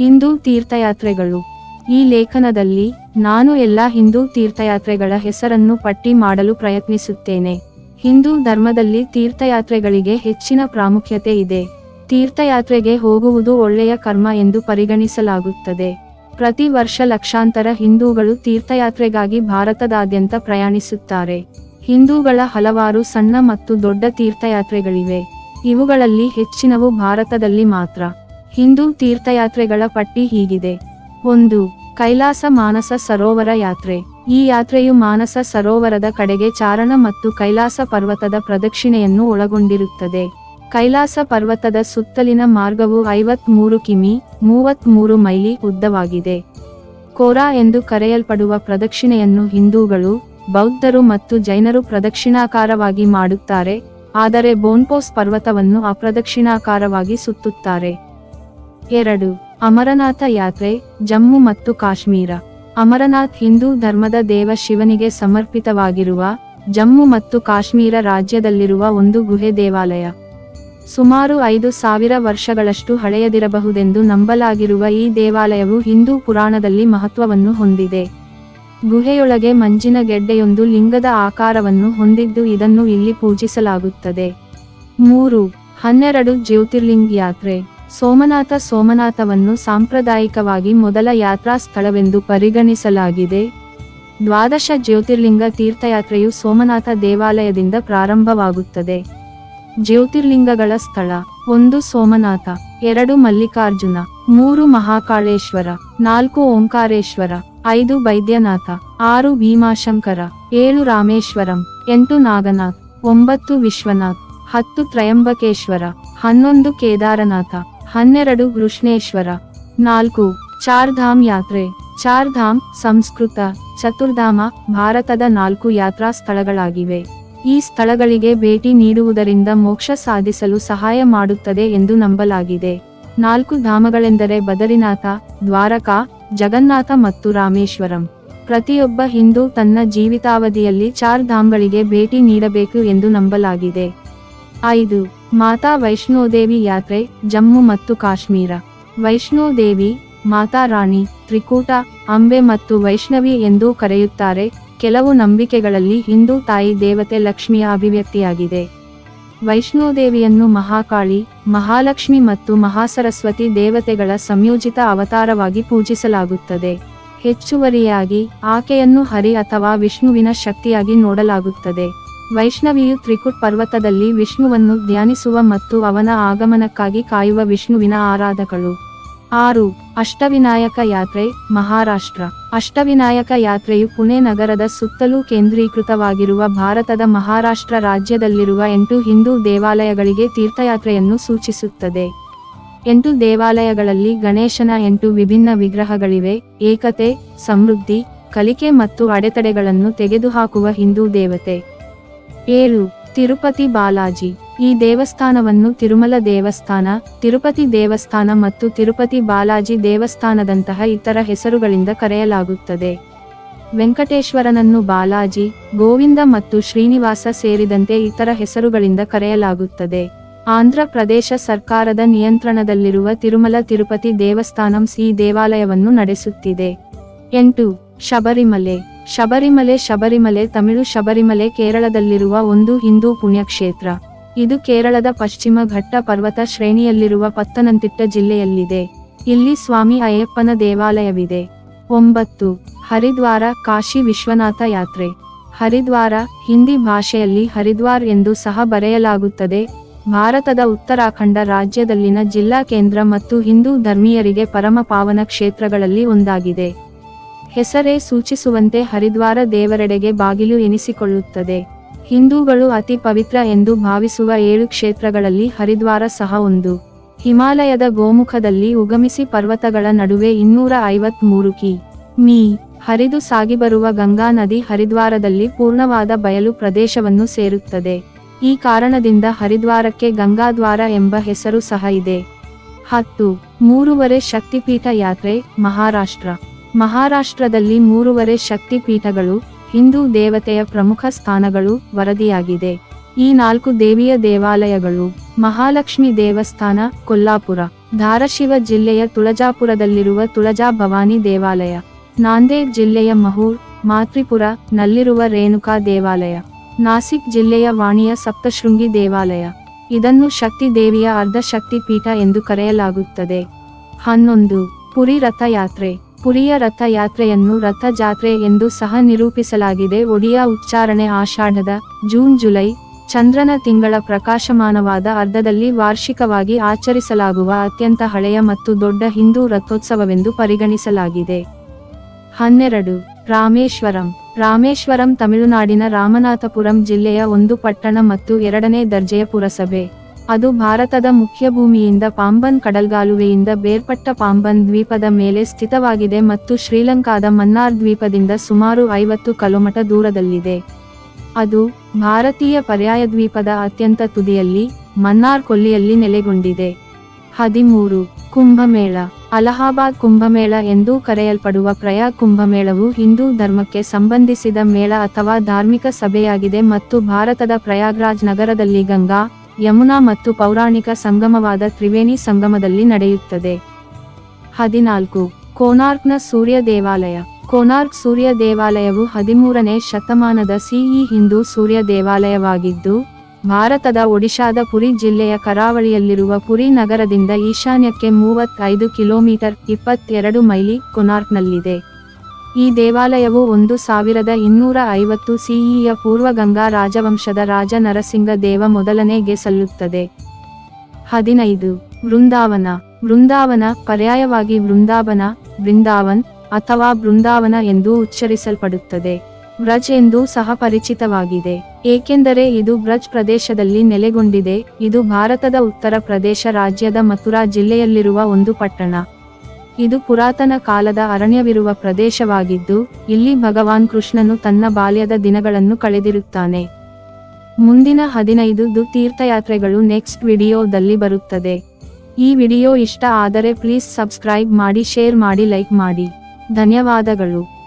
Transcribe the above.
ಹಿಂದೂ ತೀರ್ಥಯಾತ್ರೆಗಳು. ಈ ಲೇಖನದಲ್ಲಿ ನಾನು ಎಲ್ಲ ಹಿಂದೂ ತೀರ್ಥಯಾತ್ರೆಗಳ ಹೆಸರನ್ನು ಪಟ್ಟಿ ಮಾಡಲು ಪ್ರಯತ್ನಿಸುತ್ತೇನೆ. ಹಿಂದೂ ಧರ್ಮದಲ್ಲಿ ತೀರ್ಥಯಾತ್ರೆಗಳಿಗೆ ಹೆಚ್ಚಿನ ಪ್ರಾಮುಖ್ಯತೆ ಇದೆ. ತೀರ್ಥಯಾತ್ರೆಗೆ ಹೋಗುವುದು ಒಳ್ಳೆಯ ಕರ್ಮ ಎಂದು ಪರಿಗಣಿಸಲಾಗುತ್ತದೆ. ಪ್ರತಿ ವರ್ಷ ಲಕ್ಷಾಂತರ ಹಿಂದೂಗಳು ತೀರ್ಥಯಾತ್ರೆಗಾಗಿ ಭಾರತದಾದ್ಯಂತ ಪ್ರಯಾಣಿಸುತ್ತಾರೆ. ಹಿಂದೂಗಳ ಹಲವಾರು ಸಣ್ಣ ಮತ್ತು ದೊಡ್ಡ ತೀರ್ಥಯಾತ್ರೆಗಳಿವೆ. ಇವುಗಳಲ್ಲಿ ಹೆಚ್ಚಿನವು ಭಾರತದಲ್ಲಿ ಮಾತ್ರ. ಹಿಂದೂ ತೀರ್ಥಯಾತ್ರೆಗಳ ಪಟ್ಟಿ ಹೀಗಿದೆ. ಒಂದು, ಕೈಲಾಸ ಮಾನಸ ಸರೋವರ ಯಾತ್ರೆ. ಈ ಯಾತ್ರೆಯು ಮಾನಸ ಸರೋವರದ ಕಡೆಗೆ ಚಾರಣ ಮತ್ತು ಕೈಲಾಸ ಪರ್ವತದ ಪ್ರದಕ್ಷಿಣೆಯನ್ನು ಒಳಗೊಂಡಿರುತ್ತದೆ. ಕೈಲಾಸ ಪರ್ವತದ ಸುತ್ತಲಿನ ಮಾರ್ಗವು ಐವತ್ಮೂರು ಕಿಮಿ, ಮೂವತ್ಮೂರು ಮೈಲಿ ಉದ್ದವಾಗಿದೆ. ಕೋರಾ ಎಂದು ಕರೆಯಲ್ಪಡುವ ಪ್ರದಕ್ಷಿಣೆಯನ್ನು ಹಿಂದೂಗಳು, ಬೌದ್ಧರು ಮತ್ತು ಜೈನರು ಪ್ರದಕ್ಷಿಣಾಕಾರವಾಗಿ ಮಾಡುತ್ತಾರೆ, ಆದರೆ ಬೋನ್ಪೋಸ್ ಪರ್ವತವನ್ನು ಅಪ್ರದಕ್ಷಿಣಾಕಾರವಾಗಿ ಸುತ್ತುತ್ತಾರೆ. ಎರಡು, ಅಮರನಾಥ ಯಾತ್ರೆ, ಜಮ್ಮು ಮತ್ತು ಕಾಶ್ಮೀರ. ಅಮರನಾಥ್ ಹಿಂದೂ ಧರ್ಮದ ದೇವ ಶಿವನಿಗೆ ಸಮರ್ಪಿತವಾಗಿರುವ ಜಮ್ಮು ಮತ್ತು ಕಾಶ್ಮೀರ ರಾಜ್ಯದಲ್ಲಿರುವ ಒಂದು ಗುಹೆ ದೇವಾಲಯ. ಸುಮಾರು ಐದು ಸಾವಿರ ವರ್ಷಗಳಷ್ಟು ಹಳೆಯದಿರಬಹುದೆಂದು ನಂಬಲಾಗಿರುವ ಈ ದೇವಾಲಯವು ಹಿಂದೂ ಪುರಾಣದಲ್ಲಿ ಮಹತ್ವವನ್ನು ಹೊಂದಿದೆ. ಗುಹೆಯೊಳಗೆ ಮಂಜಿನ ಗೆಡ್ಡೆಯೊಂದು ಲಿಂಗದ ಆಕಾರವನ್ನು ಹೊಂದಿದ್ದು ಇದನ್ನು ಇಲ್ಲಿ ಪೂಜಿಸಲಾಗುತ್ತದೆ. ಮೂರು, ಹನ್ನೆರಡು ಜ್ಯೋತಿರ್ಲಿಂಗ್ ಯಾತ್ರೆ. ಸೋಮನಾಥ ಸೋಮನಾಥವನ್ನು ಸಾಂಪ್ರದಾಯಿಕವಾಗಿ ಮೊದಲ ಯಾತ್ರಾ ಸ್ಥಳವೆಂದು ಪರಿಗಣಿಸಲಾಗಿದೆ. ದ್ವಾದಶ ಜ್ಯೋತಿರ್ಲಿಂಗ ತೀರ್ಥಯಾತ್ರೆಯು ಸೋಮನಾಥ ದೇವಾಲಯದಿಂದ ಪ್ರಾರಂಭವಾಗುತ್ತದೆ. ಜ್ಯೋತಿರ್ಲಿಂಗಗಳ ಸ್ಥಳ, ಒಂದು ಸೋಮನಾಥ, ಎರಡು ಮಲ್ಲಿಕಾರ್ಜುನ, ಮೂರು ಮಹಾಕಾಳೇಶ್ವರ, ನಾಲ್ಕು ಓಂಕಾರೇಶ್ವರ, ಐದು ಬೈದ್ಯನಾಥ, ಆರು ಭೀಮಾಶಂಕರ, ಏಳು ರಾಮೇಶ್ವರಂ, ಎಂಟು ನಾಗನಾಥ್, ಒಂಬತ್ತು ವಿಶ್ವನಾಥ್, ಹತ್ತು ತ್ರಯಂಬಕೇಶ್ವರ, ಹನ್ನೊಂದು ಕೇದಾರನಾಥ ಹನ್ನೆರಡು ಘೃಷ್ಣೇಶ್ವರ ನಾಲ್ಕು, ಚಾರ್ಧಾಮ್ ಯಾತ್ರೆ. ಚಾರ್ಧಾಮ್ ಸಂಸ್ಕೃತ. ಚತುರ್ಧಾಮ ಭಾರತದ ನಾಲ್ಕು ಯಾತ್ರಾ ಸ್ಥಳಗಳಾಗಿವೆ. ಈ ಸ್ಥಳಗಳಿಗೆ ಭೇಟಿ ನೀಡುವುದರಿಂದ ಮೋಕ್ಷ ಸಾಧಿಸಲು ಸಹಾಯ ಮಾಡುತ್ತದೆ ಎಂದು ನಂಬಲಾಗಿದೆ. ನಾಲ್ಕು ಧಾಮಗಳೆಂದರೆ ಬದರಿನಾಥ, ದ್ವಾರಕಾ, ಜಗನ್ನಾಥ ಮತ್ತು ರಾಮೇಶ್ವರಂ. ಪ್ರತಿಯೊಬ್ಬ ಹಿಂದೂ ತನ್ನ ಜೀವಿತಾವಧಿಯಲ್ಲಿ ಚಾರ್ ಧಾಮ್ಗಳಿಗೆ ಭೇಟಿ ನೀಡಬೇಕು ಎಂದು ನಂಬಲಾಗಿದೆ. ಐದು, ಮಾತಾ ವೈಷ್ಣೋದೇವಿ ಯಾತ್ರೆ, ಜಮ್ಮು ಮತ್ತು ಕಾಶ್ಮೀರ. ವೈಷ್ಣೋದೇವಿ ಮಾತಾ ರಾಣಿ, ತ್ರಿಕೂಟ, ಅಂಬೆ ಮತ್ತು ವೈಷ್ಣವಿ ಎಂದೂ ಕರೆಯುತ್ತಾರೆ, ಕೆಲವು ನಂಬಿಕೆಗಳಲ್ಲಿ ಹಿಂದೂ ತಾಯಿ ದೇವತೆ ಲಕ್ಷ್ಮಿಯ ಅಭಿವ್ಯಕ್ತಿಯಾಗಿದೆ. ವೈಷ್ಣೋದೇವಿಯನ್ನು ಮಹಾಕಾಳಿ, ಮಹಾಲಕ್ಷ್ಮಿ ಮತ್ತು ಮಹಾಸರಸ್ವತಿ ದೇವತೆಗಳ ಸಂಯೋಜಿತ ಅವತಾರವಾಗಿ ಪೂಜಿಸಲಾಗುತ್ತದೆ. ಹೆಚ್ಚುವರಿಯಾಗಿ, ಆಕೆಯನ್ನು ಹರಿ ಅಥವಾ ವಿಷ್ಣುವಿನ ಶಕ್ತಿಯಾಗಿ ನೋಡಲಾಗುತ್ತದೆ. ವೈಷ್ಣವಿಯು ತ್ರಿಕುಟ್ ಪರ್ವತದಲ್ಲಿ ವಿಷ್ಣುವನ್ನು ಧ್ಯಾನಿಸುವ ಮತ್ತು ಅವನ ಆಗಮನಕ್ಕಾಗಿ ಕಾಯುವ ವಿಷ್ಣುವಿನ ಆರಾಧಕಳು. ಆರು, ಅಷ್ಟವಿನಾಯಕ ಯಾತ್ರೆ, ಮಹಾರಾಷ್ಟ್ರ. ಅಷ್ಟವಿನಾಯಕ ಯಾತ್ರೆಯು ಪುಣೆ ನಗರದ ಸುತ್ತಲೂ ಕೇಂದ್ರೀಕೃತವಾಗಿರುವ ಭಾರತದ ಮಹಾರಾಷ್ಟ್ರ ರಾಜ್ಯದಲ್ಲಿರುವ ಎಂಟು ಹಿಂದೂ ದೇವಾಲಯಗಳಿಗೆ ತೀರ್ಥಯಾತ್ರೆಯನ್ನು ಸೂಚಿಸುತ್ತದೆ. ಎಂಟು ದೇವಾಲಯಗಳಲ್ಲಿ ಗಣೇಶನ ಎಂಟು ವಿಭಿನ್ನ ವಿಗ್ರಹಗಳಿವೆ, ಏಕತೆ, ಸಮೃದ್ಧಿ, ಕಲಿಕೆ ಮತ್ತು ಅಡೆತಡೆಗಳನ್ನು ತೆಗೆದುಹಾಕುವ ಹಿಂದೂ ದೇವತೆ. ಏಳು, ತಿರುಪತಿ ಬಾಲಾಜಿ. ಈ ದೇವಸ್ಥಾನವನ್ನು ತಿರುಮಲ ದೇವಸ್ಥಾನ, ತಿರುಪತಿ ದೇವಸ್ಥಾನ ಮತ್ತು ತಿರುಪತಿ ಬಾಲಾಜಿ ದೇವಸ್ಥಾನದಂತಹ ಇತರ ಹೆಸರುಗಳಿಂದ ಕರೆಯಲಾಗುತ್ತದೆ. ವೆಂಕಟೇಶ್ವರನನ್ನು ಬಾಲಾಜಿ, ಗೋವಿಂದ ಮತ್ತು ಶ್ರೀನಿವಾಸ ಸೇರಿದಂತೆ ಇತರ ಹೆಸರುಗಳಿಂದ ಕರೆಯಲಾಗುತ್ತದೆ. ಆಂಧ್ರ ಪ್ರದೇಶ ಸರ್ಕಾರದ ನಿಯಂತ್ರಣದಲ್ಲಿರುವ ತಿರುಮಲ ತಿರುಪತಿ ದೇವಸ್ಥಾನಂ ಈ ದೇವಾಲಯವನ್ನು ನಡೆಸುತ್ತಿದೆ. ಎಂಟು, ಶಬರಿಮಲೆ. ಶಬರಿಮಲೆ ಶಬರಿಮಲೆ, ತಮಿಳು ಶಬರಿಮಲೆ ಕೇರಳದಲ್ಲಿರುವ ಒಂದು ಹಿಂದೂ ಪುಣ್ಯಕ್ಷೇತ್ರ. ಇದು ಕೇರಳದ ಪಶ್ಚಿಮ ಘಟ್ಟ ಪರ್ವತ ಶ್ರೇಣಿಯಲ್ಲಿರುವ ಪತ್ತನಂತಿಟ್ಟ ಜಿಲ್ಲೆಯಲ್ಲಿದೆ. ಇಲ್ಲಿ ಸ್ವಾಮಿ ಅಯ್ಯಪ್ಪನ ದೇವಾಲಯವಿದೆ. ಒಂಬತ್ತು. ಹರಿದ್ವಾರ, ಕಾಶಿ ವಿಶ್ವನಾಥ ಯಾತ್ರೆ. ಹರಿದ್ವಾರ, ಹಿಂದಿ ಭಾಷೆಯಲ್ಲಿ ಹರಿದ್ವಾರ್ ಎಂದು ಸಹ ಬರೆಯಲಾಗುತ್ತದೆ. ಭಾರತದ ಉತ್ತರಾಖಂಡ ರಾಜ್ಯದಲ್ಲಿನ ಜಿಲ್ಲಾ ಕೇಂದ್ರ ಮತ್ತು ಹಿಂದೂ ಧರ್ಮೀಯರಿಗೆ ಪರಮ ಪಾವನ ಕ್ಷೇತ್ರಗಳಲ್ಲಿ ಒಂದಾಗಿದೆ. ಹೆಸರೇ ಸೂಚಿಸುವಂತೆ ಹರಿದ್ವಾರ ದೇವರೆಡೆಗೆ ಬಾಗಿಲು ಎನಿಸಿಕೊಳ್ಳುತ್ತದೆ. ಹಿಂದೂಗಳು ಅತಿ ಪವಿತ್ರ ಎಂದು ಭಾವಿಸುವ ಏಳು ಕ್ಷೇತ್ರಗಳಲ್ಲಿ ಹರಿದ್ವಾರ ಸಹ ಒಂದು. ಹಿಮಾಲಯದ ಗೋಮುಖದಲ್ಲಿ ಉಗಮಿಸಿ ಪರ್ವತಗಳ ನಡುವೆ ಇನ್ನೂರ ಐವತ್ಮೂರು ಕಿ. ಮೀ. ಹರಿದು ಸಾಗಿಬರುವ ಗಂಗಾ ನದಿ ಹರಿದ್ವಾರದಲ್ಲಿ ಪೂರ್ಣವಾದ ಬಯಲು ಪ್ರದೇಶವನ್ನು ಸೇರುತ್ತದೆ. ಈ ಕಾರಣದಿಂದ ಹರಿದ್ವಾರಕ್ಕೆ ಗಂಗಾದ್ವಾರ ಎಂಬ ಹೆಸರು ಸಹ ಇದೆ. ಹತ್ತು. ಮೂರುವರೆ ಶಕ್ತಿಪೀಠ ಯಾತ್ರೆ, ಮಹಾರಾಷ್ಟ್ರ. ಮಹಾರಾಷ್ಟ್ರದಲ್ಲಿ ಮೂರುವರೆ ಶಕ್ತಿಪೀಠಗಳು ಹಿಂದೂ ದೇವತೆಯ ಪ್ರಮುಖ ಸ್ಥಾನಗಳು ವರದಿಯಾಗಿದೆ. ಈ ನಾಲ್ಕು ದೇವಿಯ ದೇವಾಲಯಗಳು, ಮಹಾಲಕ್ಷ್ಮಿ ದೇವಸ್ಥಾನ, ಕೊಲ್ಲಾಪುರ, ಧಾರಶಿವ ಜಿಲ್ಲೆಯ ತುಳಜಾಪುರದಲ್ಲಿರುವ ತುಳಜಾ ಭವಾನಿ ದೇವಾಲಯ, ನಾಂದೇಡ್ ಜಿಲ್ಲೆಯ ಮಹೂರ್, ಮಾತ್ರಿಪುರ ನಲ್ಲಿರುವ ರೇಣುಕಾ ದೇವಾಲಯ, ನಾಸಿಕ್ ಜಿಲ್ಲೆಯ ವಾಣಿಯ ಸಪ್ತಶೃಂಗಿ ದೇವಾಲಯ. ಇದನ್ನು ಶಕ್ತಿ ದೇವಿಯ ಅರ್ಧ ಶಕ್ತಿ ಪೀಠ ಎಂದು ಕರೆಯಲಾಗುತ್ತದೆ. ಹನ್ನೊಂದು, ಪುರಿ ರಥಯಾತ್ರೆ. ಪುರಿಯ ರಥಯಾತ್ರೆಯನ್ನು ರಥಜಾತ್ರೆ ಎಂದು ಸಹ ನಿರೂಪಿಸಲಾಗಿದೆ. ಒಡಿಯಾ ಉಚ್ಚಾರಣೆ ಆಷಾಢದ ಜೂನ್, ಜುಲೈ, ಚಂದ್ರನ ತಿಂಗಳ ಪ್ರಕಾಶಮಾನವಾದ ಅರ್ಧದಲ್ಲಿ ವಾರ್ಷಿಕವಾಗಿ ಆಚರಿಸಲಾಗುವ ಅತ್ಯಂತ ಹಳೆಯ ಮತ್ತು ದೊಡ್ಡ ಹಿಂದೂ ರಥೋತ್ಸವವೆಂದು ಪರಿಗಣಿಸಲಾಗಿದೆ. ಹನ್ನೆರಡು, ರಾಮೇಶ್ವರಂ. ರಾಮೇಶ್ವರಂ ತಮಿಳುನಾಡಿನ ರಾಮನಾಥಪುರಂ ಜಿಲ್ಲೆಯ ಒಂದು ಪಟ್ಟಣ ಮತ್ತು ಎರಡನೇ ದರ್ಜೆಯ ಪುರಸಭೆ. ಅದು ಭಾರತದ ಮುಖ್ಯ ಭೂಮಿಯಿಂದ ಪಾಂಬನ್ ಕಡಲ್ಗಾಲುವೆಯಿಂದ ಬೇರ್ಪಟ್ಟ ಪಾಂಬನ್ ದ್ವೀಪದ ಮೇಲೆ ಸ್ಥಿತವಾಗಿದೆ ಮತ್ತು ಶ್ರೀಲಂಕಾದ ಮನ್ನಾರ್ ದ್ವೀಪದಿಂದ ಸುಮಾರು ಐವತ್ತು ಕಿಲೋಮೀಟ ದೂರದಲ್ಲಿದೆ. ಅದು ಭಾರತೀಯ ಪರ್ಯಾಯ ದ್ವೀಪದ ಅತ್ಯಂತ ತುದಿಯಲ್ಲಿ, ಮನ್ನಾರ್ ಕೊಲ್ಲಿಯಲ್ಲಿ ನೆಲೆಗೊಂಡಿದೆ. ಹದಿಮೂರು, ಕುಂಭಮೇಳ, ಅಲಹಾಬಾದ್ ಕುಂಭಮೇಳ ಎಂದೂ ಕರೆಯಲ್ಪಡುವ ಪ್ರಯಾಗ್ ಕುಂಭಮೇಳವು ಹಿಂದೂ ಧರ್ಮಕ್ಕೆ ಸಂಬಂಧಿಸಿದ ಮೇಳ ಅಥವಾ ಧಾರ್ಮಿಕ ಸಭೆಯಾಗಿದೆ ಮತ್ತು ಭಾರತದ ಪ್ರಯಾಗ್ರಾಜ್ ನಗರದಲ್ಲಿ ಗಂಗಾ ಯಮುನಾ ಮತ್ತು ಪೌರಾಣಿಕ ಸಂಗಮವಾದ ತ್ರಿವೇಣಿ ಸಂಗಮದಲ್ಲಿ ನಡೆಯುತ್ತದೆ. ಹದಿನಾಲ್ಕು. ಕೋನಾರ್ಕ್ನ ಸೂರ್ಯ ದೇವಾಲಯ. ಕೋನಾರ್ಕ್ ಸೂರ್ಯ ದೇವಾಲಯವು ಹದಿಮೂರನೇ ಶತಮಾನದ ಸಿಇ ಹಿಂದೂ ಸೂರ್ಯ ದೇವಾಲಯವಾಗಿದ್ದು, ಭಾರತದ ಒಡಿಶಾದ ಪುರಿ ಜಿಲ್ಲೆಯ ಕರಾವಳಿಯಲ್ಲಿರುವ ಪುರಿ ನಗರದಿಂದ ಈಶಾನ್ಯಕ್ಕೆ ಮೂವತ್ತೈದು ಕಿಲೋಮೀಟರ್ ಇಪ್ಪತ್ತೆರಡು ಮೈಲಿ ಕೊನಾರ್ಕ್ನಲ್ಲಿದೆ. ಈ ದೇವಾಲಯವು ಒಂದು ಸಾವಿರದ ಇನ್ನೂರ ಐವತ್ತು ಸಿಇಯ ಪೂರ್ವ ಗಂಗಾ ರಾಜವಂಶದ ರಾಜ ನರಸಿಂಗ ದೇವ ಮೊದಲನೆಗೆ ಸಲ್ಲುತ್ತದೆ. ಹದಿನೈದು. ವೃಂದಾವನ. ವೃಂದಾವನ ಪರ್ಯಾಯವಾಗಿ ವೃಂದಾವನ, ಬೃಂದಾವನ್ ಅಥವಾ ಬೃಂದಾವನ ಎಂದು ಉಚ್ಚರಿಸಲ್ಪಡುತ್ತದೆ. ಬ್ರಜ್ ಎಂದು ಸಹ ಪರಿಚಿತವಾಗಿದೆ. ಏಕೆಂದರೆ ಇದು ಬ್ರಜ್ ಪ್ರದೇಶದಲ್ಲಿ ನೆಲೆಗೊಂಡಿದೆ. ಇದು ಭಾರತದ ಉತ್ತರ ಪ್ರದೇಶ ರಾಜ್ಯದ ಮಥುರಾ ಜಿಲ್ಲೆಯಲ್ಲಿರುವ ಒಂದು ಪಟ್ಟಣ. ಇದು ಪುರಾತನ ಕಾಲದ ಅರಣ್ಯವಿರುವ ಪ್ರದೇಶವಾಗಿದ್ದು, ಇಲ್ಲಿ ಭಗವಾನ್ ಕೃಷ್ಣನು ತನ್ನ ಬಾಲ್ಯದ ದಿನಗಳನ್ನು ಕಳೆದಿರುತ್ತಾನೆ. ಮುಂದಿನ ಹದಿನೈದು ದು ತೀರ್ಥಯಾತ್ರೆಗಳು ನೆಕ್ಸ್ಟ್ ವಿಡಿಯೋದಲ್ಲಿ ಬರುತ್ತದೆ. ಈ ವಿಡಿಯೋ ಇಷ್ಟ ಆದರೆ ಪ್ಲೀಸ್ ಸಬ್ಸ್ಕ್ರೈಬ್ ಮಾಡಿ, ಶೇರ್ ಮಾಡಿ, ಲೈಕ್ ಮಾಡಿ. ಧನ್ಯವಾದಗಳು.